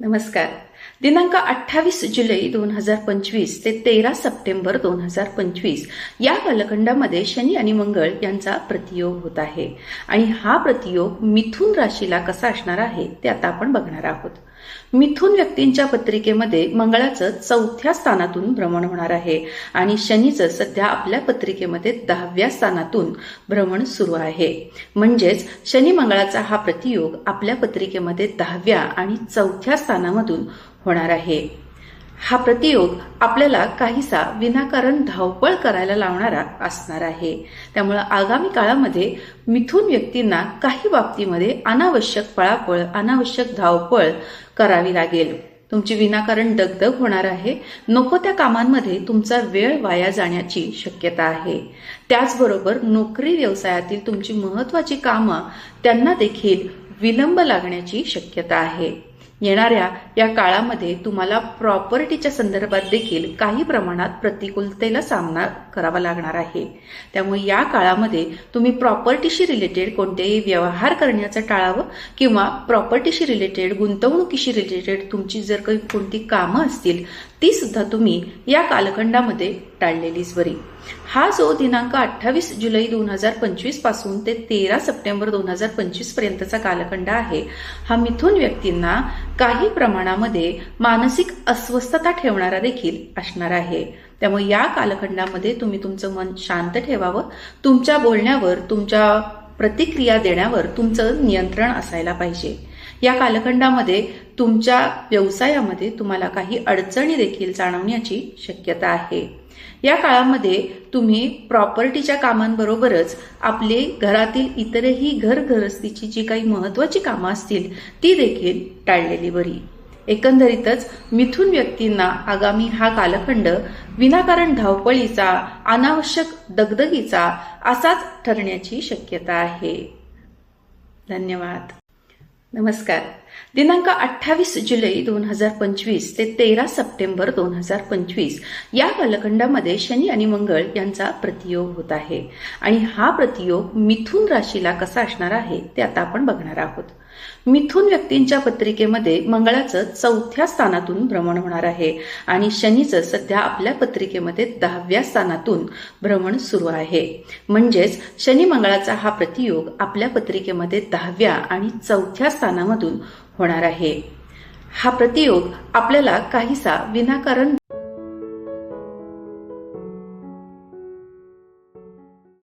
नमस्कार. दिनांक अठ्ठावीस जुलै दोन हजार पंचवीस ते तेरा सप्टेंबर दोन हजार पंचवीस या कालखंडामध्ये शनी आणि मंगळ यांचा प्रतियोग होत आहे. आणि हा प्रतियोग मिथुन राशीला कसा असणार आहे ते आता आपण बघणार आहोत. मिथुन व्यक्तींच्या पत्रिकेमध्ये मंगळाचं चौथ्या स्थानातून भ्रमण होणार आहे आणि शनीचं सध्या आपल्या पत्रिकेमध्ये दहाव्या स्थानातून भ्रमण सुरू आहे. म्हणजेच शनी मंगळाचा हा प्रतियोग आपल्या पत्रिकेमध्ये दहाव्या आणि चौथ्या स्थानामधून होणार आहे. हा प्रतियोग आपल्याला काहीसा विनाकारण धावपळ करायला लावणारा असणार आहे. त्यामुळे आगामी काळामध्ये मिथून व्यक्तींना काही बाबतीमध्ये अनावश्यक पळापळ अनावश्यक धावपळ करावी लागेल. तुमची विनाकारण दगदग होणार आहे. नको त्या कामांमध्ये तुमचा वेळ वाया जाण्याची शक्यता आहे. त्याचबरोबर नोकरी व्यवसायातील तुमची महत्वाची कामं त्यांना देखील विलंब लागण्याची शक्यता आहे. येणाऱ्या या काळामध्ये तुम्हाला प्रॉपर्टीच्या संदर्भात देखील काही प्रमाणात प्रतिकूलतेला सामना करावा लागणार आहे. त्यामुळे या काळामध्ये तुम्ही प्रॉपर्टीशी रिलेटेड कोणतेही व्यवहार करण्याचं टाळावं किंवा प्रॉपर्टीशी रिलेटेड गुंतवणुकीशी रिलेटेड तुमची जर काही कोणती कामं असतील ती सुद्धा तुम्ही या कालखंडामध्ये टाळलेलीच बरी हा जो दिनांक अठ्ठावीस जुलै दोन हजार पंचवीसपासून ते तेरा सप्टेंबर दोन हजार पंचवीस पर्यंतचा कालखंड आहे हा मिथुन व्यक्तींना काही प्रमाणामध्ये मानसिक अस्वस्थता ठेवणारा देखील असणार आहे. त्यामुळे या कालखंडामध्ये तुम्ही तुमचं मन शांत ठेवावं तुमच्या बोलण्यावर तुमच्या प्रतिक्रिया देण्यावर तुमचं नियंत्रण असायला पाहिजे. या कालखंडामध्ये तुमच्या व्यवसायामध्ये तुम्हाला काही अडचणी देखील जाणवण्याची शक्यता आहे. या काळामध्ये तुम्ही प्रॉपर्टीच्या कामांबरोबरच आपले घरातील इतरही घरघरस्तीची जी काही महत्वाची कामं असतील ती देखील टाळलेली बरी. एकंदरीतच मिथुन व्यक्तींना आगामी हा कालखंड विनाकारण धावपळीचा अनावश्यक दगदगीचा असाच ठरण्याची शक्यता आहे. धन्यवाद. नमस्कार. दिनांक अठ्ठावीस जुलै दोन हजार पंचवीस ते तेरा सप्टेंबर दोन हजार पंचवीस या कालखंडामध्ये शनी आणि मंगळ यांचा प्रतियोग होत आहे. आणि हा प्रतियोग मिथुन राशीला कसा असणार आहे ते आता आपण बघणार आहोत. मिथुन व्यक्तींच्या पत्रिकेमध्ये मंगळाचं चौथ्या स्थानातून भ्रमण होणार आहे. आणि शनीचं सध्या आपल्या पत्रिकेमध्ये दहाव्या स्थानातून भ्रमण सुरू आहे. म्हणजेच शनी मंगळाचा हा प्रतियोग आपल्या पत्रिकेमध्ये दहाव्या आणि चौथ्या स्थानामधून होणार आहे. हा प्रतियोग आपल्याला काहीसा विनाकारण